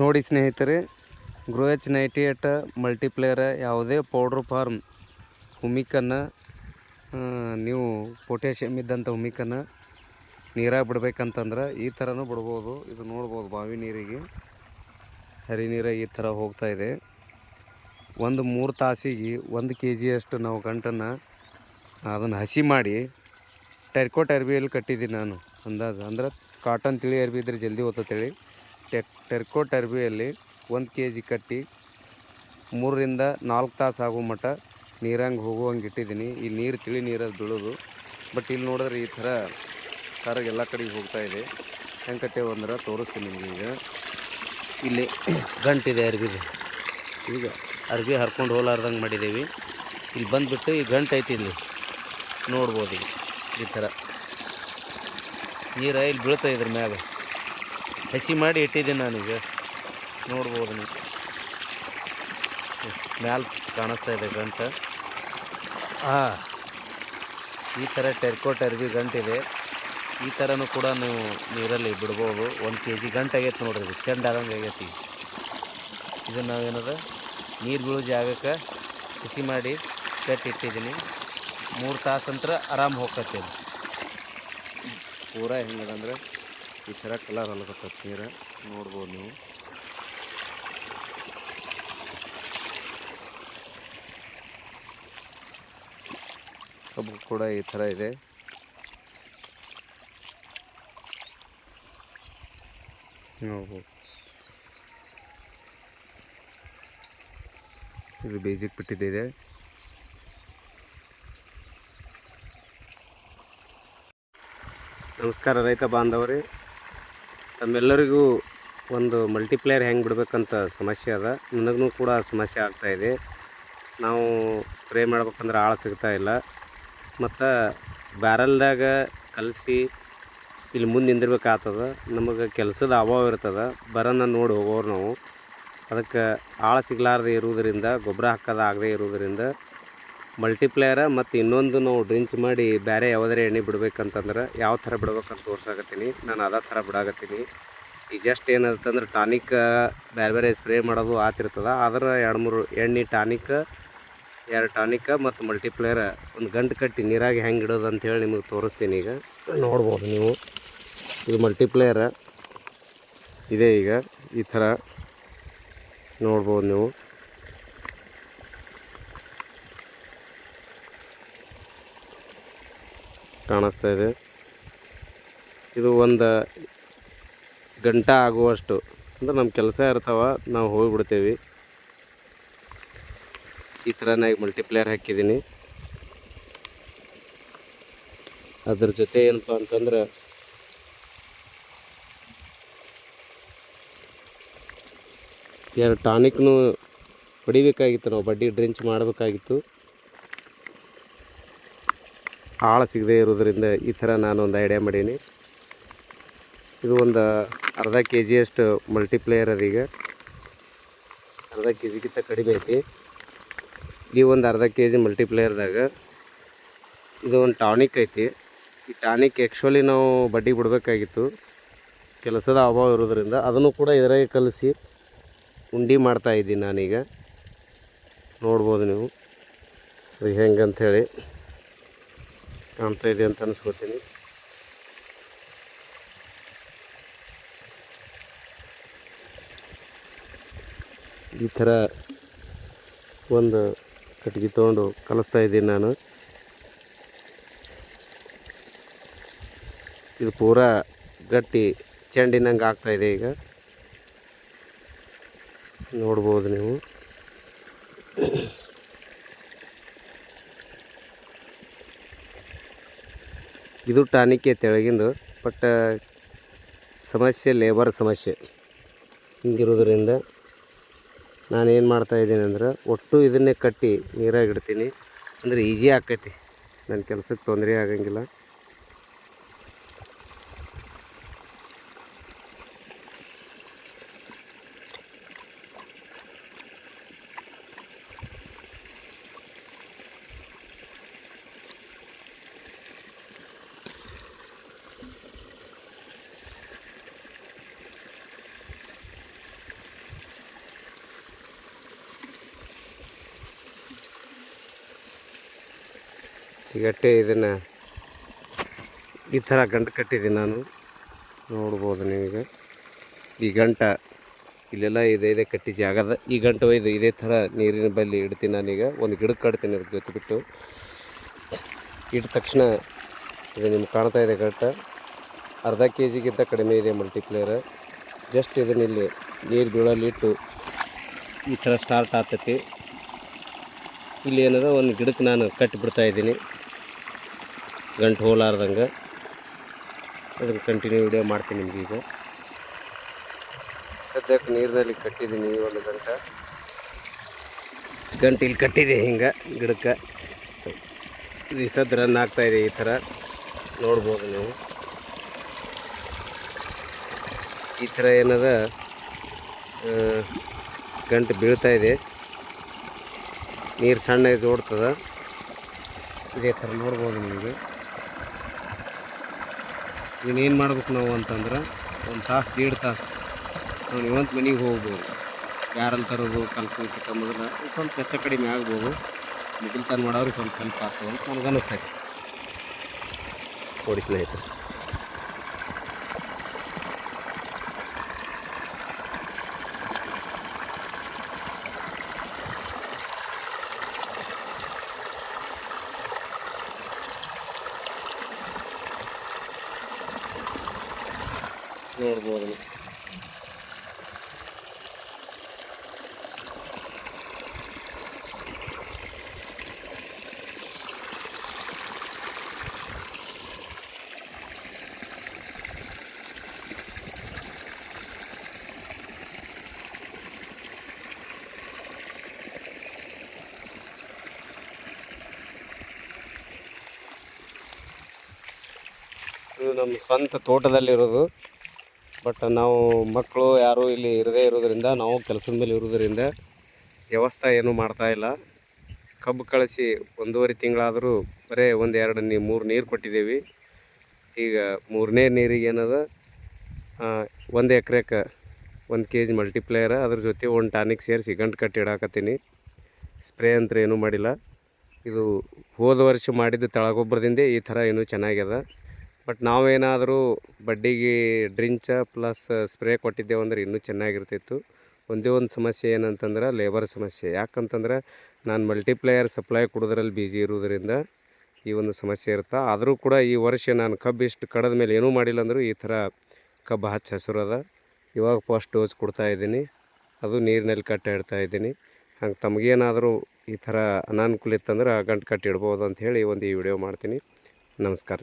ನೋಡಿ ಸ್ನೇಹಿತರೆ H ninety eight ಮಲ್ಟಿಪ್ಲೇಯರ ಯಾವುದೇ ಪೌಡ್ರ್ ಫಾರ್ಮ್ ಹುಮಿಕನ್ನು ನೀವು ಪೊಟ್ಯಾಷಿಯಮ್ ಇದ್ದಂಥ ಹುಮಿಕನ್ನು ನೀರಾಗಿ ಬಿಡ್ಬೇಕಂತಂದ್ರೆ ಈ ಥರನೂ ಬಿಡ್ಬೋದು. ಇದು ನೋಡ್ಬೋದು ಬಾವಿ ನೀರಿಗೆ. ಹರಿ ನೀರ ಈ ಥರ ಹೋಗ್ತಾ ಇದೆ. ಒಂದು ಮೂರು ತಾಸಿಗೆ ಒಂದು ಕೆ ಜಿಯಷ್ಟು ನಾವು ಗಂಟನ್ನು ಅದನ್ನು ಹಸಿ ಮಾಡಿ ಟೆರ್ಕೋಟ್ ಅರ್ಬಿಯಲ್ಲಿ ಕಟ್ಟಿದ್ದೀನಿ ನಾನು ಅಂದಾಜು. ಅಂದ್ರೆ ಕಾಟನ್ ತಿಳಿ ಅರ್ಬಿ ಇದ್ರೆ ಜಲ್ದಿ ಓದ್ತೇಳಿ ಟೆಕ್ ಟೆರ್ಕೋಟ್ ಅರ್ಬಿಯಲ್ಲಿ ಒಂದು ಕೆ ಜಿ ಕಟ್ಟಿ ಮೂರರಿಂದ ನಾಲ್ಕು ತಾಸು ಆಗೋ ಮಟ್ಟ ನೀರಂಗೆ ಹೋಗುವಂಗೆ ಇಟ್ಟಿದ್ದೀನಿ. ಈ ನೀರು ತಿಳಿ ನೀರಲ್ಲಿ ಬೀಳೋದು ಬಟ್ ಇಲ್ಲಿ ನೋಡಿದ್ರೆ ಈ ಥರ ಕರಗೆ ಎಲ್ಲ ಕಡೆಗೆ ಹೋಗ್ತಾ ಇದೆ. ಹೆಂಗೆ ಕಟ್ಟೇವು ಅಂದ್ರೆ ತೋರಿಸ್ತೀನಿ ನಿಮಗೆ ಈಗ. ಇಲ್ಲಿ ಗಂಟಿದೆ ಅರ್ಬಿದು ಈಗ ಅರ್ಬಿ ಹರ್ಕೊಂಡು ಹೋಲಾರ್ದಂಗೆ ಮಾಡಿದ್ದೀವಿ. ಇಲ್ಲಿ ಬಂದುಬಿಟ್ಟು ಈ ಗಂಟು ಐತಿ ಇಲ್ಲಿ. ನೋಡ್ಬೋದು ಈ ಥರ. ನೀರು ಇಲ್ಲಿ ಬೀಳ್ತಾ ಇದ್ರ ಮ್ಯಾಗ. ಹಸಿ ಮಾಡಿ ಇಟ್ಟಿದ್ದೀನಿ ನಾನೀಗ. ನೋಡ್ಬೋದು ನೀವು. ಮ್ಯಾಲ ಕಾಣಿಸ್ತಾ ಇದೆ ಗಂಟು. ಹಾಂ ಈ ಥರ ಟೆರ್ಕೋಟ್ ಅರ್ಬಿ ಗಂಟಿದೆ ಈ ಥರನೂ ಕೂಡ ನೀವು ನೀರಲ್ಲಿ ಬಿಡ್ಬೋದು. ಒಂದು ಕೆ ಜಿ ಗಂಟೆ ಆಗೈತೆ ನೋಡ್ರಿ ಇದು ಚೆಂಡ ಆದಂಗೆ ಆಗೈತಿ ಇದನ್ನು ನಾವೇನದ? ನೀರು ಬೀಳೋ ಜಾಗಕ್ಕೆ ಬಿಸಿ ಮಾಡಿ ಕಟ್ಟಿ ಇಟ್ಟಿದ್ದೀನಿ. ಮೂರು ತಾಸು ನಂತರ ಆರಾಮ್ ಹೋಗ್ತೈತೆ ಇದು ಪೂರ ಹೆಂಗದಂದ್ರೆ ಈ ಥರ ಕಲರ್ ಹೊಲಕತ್ತೈತೆ ನೀರು ನೋಡ್ಬೋದು ನೀವು. ಕಬ್ಬು ಕೂಡ ಈ ಥರ ಇದೆ. ನೋಡ್ಬೋದು. ಇದು ಬೇಸಿಕ್ ಬಿಟ್ಟಿದ್ದಿದೆ ನಮಸ್ಕಾರ ರೈತ ಬಾಂಧವರೇ. ತಮ್ಮೆಲ್ಲರಿಗೂ ಒಂದು ಮಲ್ಟಿಪ್ಲೇಯರ್ ಹೆಂಗೆ ಬಿಡಬೇಕಂತ ಸಮಸ್ಯೆ ಅದ. ನನಗೂ ಕೂಡ ಸಮಸ್ಯೆ ಆಗ್ತಾ ಇದೆ. ನಾವು ಸ್ಪ್ರೇ ಮಾಡ್ಬೇಕಂದ್ರೆ ಆಳು ಸಿಗ್ತಾ ಇಲ್ಲ. ಮತ್ತು ಬ್ಯಾರಲ್ದಾಗ ಕಲಸಿ ಇಲ್ಲಿ ಮುಂದೆ ನಿಂದಿರ್ಬೇಕಾಗ್ತದ ನಮಗೆ ಕೆಲಸದ ಅಭಾವ ಇರ್ತದೆ. ಬರೋಣ ನೋಡಿ ಹೋಗೋರು ನಾವು. ಅದಕ್ಕೆ ಆಳು ಸಿಗಲಾರ್ದೆ ಇರುವುದರಿಂದ ಗೊಬ್ಬರ ಹಾಕೋದು ಆಗದೆ ಇರುವುದರಿಂದ ಮಲ್ಟಿಪ್ಲೇಯರ ಮತ್ತು ಇನ್ನೊಂದು ನಾವು ಡ್ರಿಂಚ್ ಮಾಡಿ ಬೇರೆ ಯಾವುದೇ ಎಣ್ಣೆ ಬಿಡ್ಬೇಕಂತಂದ್ರೆ ಯಾವ ಥರ ಬಿಡ್ಬೇಕಂತ ತೋರ್ಸಾಕತ್ತೀನಿ. ನಾನು ಅದೇ ಥರ ಬಿಡಾಕತ್ತೀನಿ. ಈ ಜಸ್ಟ್ ಏನಂತಂದ್ರೆ ಟಾನಿಕ್ ಬೇರೆ ಬೇರೆ ಸ್ಪ್ರೇ ಮಾಡೋದು ಆತಿರ್ತದೆ ಆದ್ರೆ ಎರಡು ಮೂರು ಎಣ್ಣೆ ಟಾನಿಕ್, ಎರಡು ಟಾನಿಕ್ ಮತ್ತು ಮಲ್ಟಿಪ್ಲೇಯರ ಒಂದು ಗಂಟು ಕಟ್ಟಿ ನೀರಾಗಿ ಹೆಂಗೆ ಇಡೋದು ಅಂತೇಳಿ ನಿಮಗೆ ತೋರಿಸ್ತೀನಿ ಈಗ. ನೋಡ್ಬೋದು ನೀವು. ಇದು ಮಲ್ಟಿಪ್ಲೇಯರ ಇದೆ ಈಗ ಈ ಥರ. ನೋಡ್ಬೋದು ನೀವು. ಕಾಣಿಸ್ತಾ ಇದೆ. ಇದು ಒಂದು ಗಂಟೆ ಆಗುವಷ್ಟು, ಅಂದ್ರೆ ನಮ್ಮ ಕೆಲಸ ಇರ್ತಾವ, ನಾವು ಹೋಗಿಬಿಡ್ತೇವೆ. ಈ ಥರ ನಾ ಈಗ ಮಲ್ಟಿಪ್ಲೇಯರ್ ಹಾಕಿದ್ದೀನಿ ಅದ್ರ ಜೊತೆ ಏನಪ್ಪ ಅಂತಂದ್ರೆ, ಎರಡು ಟಾನಿಕ್ನು ಹೊಡಿಬೇಕಾಗಿತ್ತು, ನಾವು ಬಡ್ಡಿ ಡ್ರಿಂಚ್ ಮಾಡಬೇಕಾಗಿತ್ತು. ಆಳ ಸಿಗದೆ ಇರೋದ್ರಿಂದ ಈ ಥರ ನಾನು ಒಂದು ಐಡಿಯಾ ಮಾಡೀನಿ. ಇದು ಒಂದು ಅರ್ಧ ಕೆ ಜಿಯಷ್ಟು ಮಲ್ಟಿಪ್ಲೇಯರ್ ಅದೀಗ ಅರ್ಧ ಕೆ ಜಿಗಿಂತ ಕಡಿಮೆ ಐತಿ. ಈ ಒಂದು ಅರ್ಧ ಕೆ ಜಿ ಮಲ್ಟಿಪ್ಲೇಯರ್ದಾಗ ಇದು ಒಂದು ಟಾನಿಕ್ ಐತಿ. ಈ ಟಾನಿಕ್ ಆ್ಯಕ್ಚುಲಿ ನಾವು ಬಡ್ಡಿ ಬಿಡಬೇಕಾಗಿತ್ತು. ಕೆಲಸದ ಅಭಾವ ಇರೋದ್ರಿಂದ ಅದನ್ನು ಕೂಡ ಇದರಾಗೆ ಕಲಿಸಿ ಉಂಡಿ ಮಾಡ್ತಾ ಇದ್ದೀನಿ ನಾನೀಗ. ನೋಡ್ಬೋದು ನೀವು. ಅದು ಹೆಂಗಂಥೇಳಿ ಕಾಣ್ತಾ ಇದೆ ಅಂತ ಅನಿಸ್ಕೊತೀನಿ. ಈ ಥರ ಒಂದು ಕಟ್ಟಿಗೆ ತೊಗೊಂಡು ಕಲಿಸ್ತಾ ಇದ್ದೀನಿ ನಾನು. ಇದು ಪೂರಾ ಗಟ್ಟಿ ಚೆಂಡಿನಂಗೆ ಇದೆ ಈಗ. ನೋಡ್ಬೋದು ನೀವು. ಇದು ಟಾನಿಕ್ಕೆ ತೆಳಗಿಂದು ಬಟ್ ಸಮಸ್ಯೆ ಲೇಬರ್ ಸಮಸ್ಯೆ. ಹಿಂಗಿರೋದ್ರಿಂದ ನಾನೇನು ಮಾಡ್ತಾ ಇದ್ದೀನಿ ಅಂದ್ರೆ ಒಟ್ಟು ಇದನ್ನೇ ಕಟ್ಟಿ ನೀರಾಗಿಡ್ತೀನಿ ಅಂದರೆ ಈಜಿ ಆಕೈತಿ. ನನ್ನ ಕೆಲಸಕ್ಕೆ ತೊಂದರೆ ಆಗಂಗಿಲ್ಲ. ಈಗಟ್ಟೆ ಇದನ್ನು ಈ ಥರ ಗಂಟು ಕಟ್ಟಿದ್ದೀನಿ ನಾನು. ನೋಡ್ಬೋದು ನಿಮಗೆ. ಈ ಗಂಟ ಇಲ್ಲೆಲ್ಲ ಇದೆ ಇದೆ ಕಟ್ಟಿ ಜಾಗದ ಈ ಗಂಟು ಒಯ್ದು ಇದೇ ಥರ ನೀರಿನ ಬಲ್ಲಿ ಇಡ್ತೀನಿ ನಾನೀಗ. ಒಂದು ಗಿಡಕ್ಕೆ ಕಟ್ತೀನಿ ಅದ್ರ ಜೊತೆ ಬಿಟ್ಟು ಇಟ್ಟ ತಕ್ಷಣ ಇದು ನಿಮ್ಗೆ ಕಾಣ್ತಾ ಇದೆ ಗಂಟ. ಅರ್ಧ ಕೆ ಜಿಗಿಂತ ಕಡಿಮೆ ಇದೆ ಮಲ್ಟಿಪ್ಲೇಯರ್ ಜಸ್ಟ್ ಇದನ್ನ ಇಲ್ಲಿ ನೀರು ಬೀಳಲ್ಲಿ ಇಟ್ಟು ಈ ಥರ ಸ್ಟಾರ್ಟ್ ಆಗ್ತೈತಿ. ಇಲ್ಲಿ ಏನದ ಒಂದು ಗಿಡಕ್ಕೆ ನಾನು ಕಟ್ಟಿಬಿಡ್ತಾ ಇದ್ದೀನಿ. ಗಂಟು ಹೋಲಾರ್ದಂಗೆ ಅದನ್ನು ಕಂಟಿನ್ಯೂ ವಿಡಿಯೋ ಮಾಡ್ತೀನಿ ನಿಮ್ಗೆ ಈಗ. ಸದ್ಯಕ್ಕೆ ನೀರಿನಲ್ಲಿ ಕಟ್ಟಿದ್ದೀನಿ ಒಂದು ಗಂಟೆ. ಗಂಟೆ ಇಲ್ಲಿ ಕಟ್ಟಿದೆ ಹಿಂಗೆ ಗಿಡಕ್ಕೆ. ಈ ಸದ್ ರನ್ ಆಗ್ತಾಯಿದೆ ಇದೆ ಈ ಥರ ನೋಡ್ಬೋದು ನೀವು. ಈ ಥರ ಏನದ ಗಂಟು ಬೀಳ್ತಾಯಿದೆ ಇದೆ. ನೀರು ಸಣ್ಣ ಓಡ್ತದ. ಇದೇ ಥರ ನೋಡ್ಬೋದು ನಿಮಗೆ. ಇನ್ನೇನು ಮಾಡ್ಬೇಕು ನಾವು ಅಂತಂದ್ರೆ ಒಂದು ತಾಸು, ದೇಡ್ ತಾಸು ನಾವು ಇವತ್ತು ಮನೆಗೆ ಹೋಗ್ಬೋದು. ಯಾರಲ್ಲಿ ತರೋದು ಕಲ್ಸೋದಕ್ಕಿಂತ ಮೊದಲು ಸ್ವಲ್ಪ ಹೆಚ್ಚು ಕಡಿಮೆ ಆಗ್ಬೋದು. ತನ ಮಾಡೋರಿಗೆ ಸ್ವಲ್ಪ ಹೆಲ್ಪ್ ಆಗ್ತದೆ ಅಂತ ನನಗೆ ಅನಿಸ್ತೈತೆ ನೋಡಿ ನೋಡ್ಬೋದು. ಇದು ನಮ್ಮ ಸ್ವಂತ ತೋಟದಲ್ಲಿರೋದು. ಬಟ್ ನಾವು ಮಕ್ಕಳು ಯಾರೂ ಇಲ್ಲಿ ಇರದೇ ಇರೋದ್ರಿಂದ, ನಾವು ಕೆಲಸದ ಮೇಲೆ ಇರೋದ್ರಿಂದ ವ್ಯವಸ್ಥೆ ಏನೂ ಮಾಡ್ತಾ ಇಲ್ಲ. ಕಬ್ಬು ಕಳಿಸಿ ಒಂದೂವರೆ ತಿಂಗಳಾದರೂ ಬರೀ ಒಂದು ಎರಡು ನೀ, ಮೂರು ನೀರು ಕೊಟ್ಟಿದ್ದೀವಿ. ಈಗ ಮೂರನೇ ನೀರಿಗೆ ಏನದ ಒಂದು ಎಕ್ರೆಗೆ ಒಂದು ಕೆ ಜಿ ಮಲ್ಟಿಪ್ಲೇಯರ್, ಅದ್ರ ಜೊತೆ ಒಂದು ಟಾನಿಕ್ ಸೇರಿಸಿ ಗಂಟು ಕಟ್ಟಿ ಇಡಾಕತ್ತೀನಿ. ಸ್ಪ್ರೇ ಅಂತ ಏನೂ ಮಾಡಿಲ್ಲ. ಇದು ಹೋದ ವರ್ಷ ಮಾಡಿದ ತಳಗೊಬ್ಬರದಿಂದ ಈ ಥರ ಏನು ಚೆನ್ನಾಗ್ಯದ. ಬಟ್ ನಾವೇನಾದರೂ ಬಡ್ಡಿಗೆ ಡ್ರಿಂಚ ಪ್ಲಸ್ ಸ್ಪ್ರೇ ಕೊಟ್ಟಿದ್ದೇವೆ ಅಂದ್ರೆ ಇನ್ನೂ ಚೆನ್ನಾಗಿರ್ತಿತ್ತು. ಒಂದೇ ಒಂದು ಸಮಸ್ಯೆ ಏನಂತಂದ್ರೆ ಲೇಬರ್ ಸಮಸ್ಯೆ. ಯಾಕಂತಂದ್ರೆ ನಾನು ಮಲ್ಟಿಪ್ಲೇಯರ್ ಸಪ್ಲೈ ಕೊಡೋದ್ರಲ್ಲಿ ಬಿಜಿ ಇರೋದ್ರಿಂದ ಈ ಒಂದು ಸಮಸ್ಯೆ ಇರುತ್ತೆ ಆದರೂ ಕೂಡ ಈ ವರ್ಷ ನಾನು ಕಬ್ಬು ಇಷ್ಟು ಕಡದ ಮೇಲೆ ಏನೂ ಮಾಡಿಲ್ಲ ಅಂದರೂ ಈ ಥರ ಕಬ್ಬು ಹಚ್ಚ ಹಸಿರು ಅದ ಇವಾಗ ಫಸ್ಟ್ ಡೋಸ್ ಕೊಡ್ತಾ ಇದ್ದೀನಿ. ಅದು ನೀರಿನಲ್ಲಿ ಕಟ್ಟಾಡ್ತಾ ಇದ್ದೀನಿ. ಹಂಗೆ ತಮಗೇನಾದರೂ ಈ ಥರ ಅನಾನುಕೂಲ ಇತ್ತಂದ್ರೆ ಗಂಟು ಕಟ್ಟಿಡ್ಬೋದು ಹೇಳಿ ಒಂದು ಈ ವಿಡಿಯೋ ಮಾಡ್ತೀನಿ. ನಮಸ್ಕಾರ.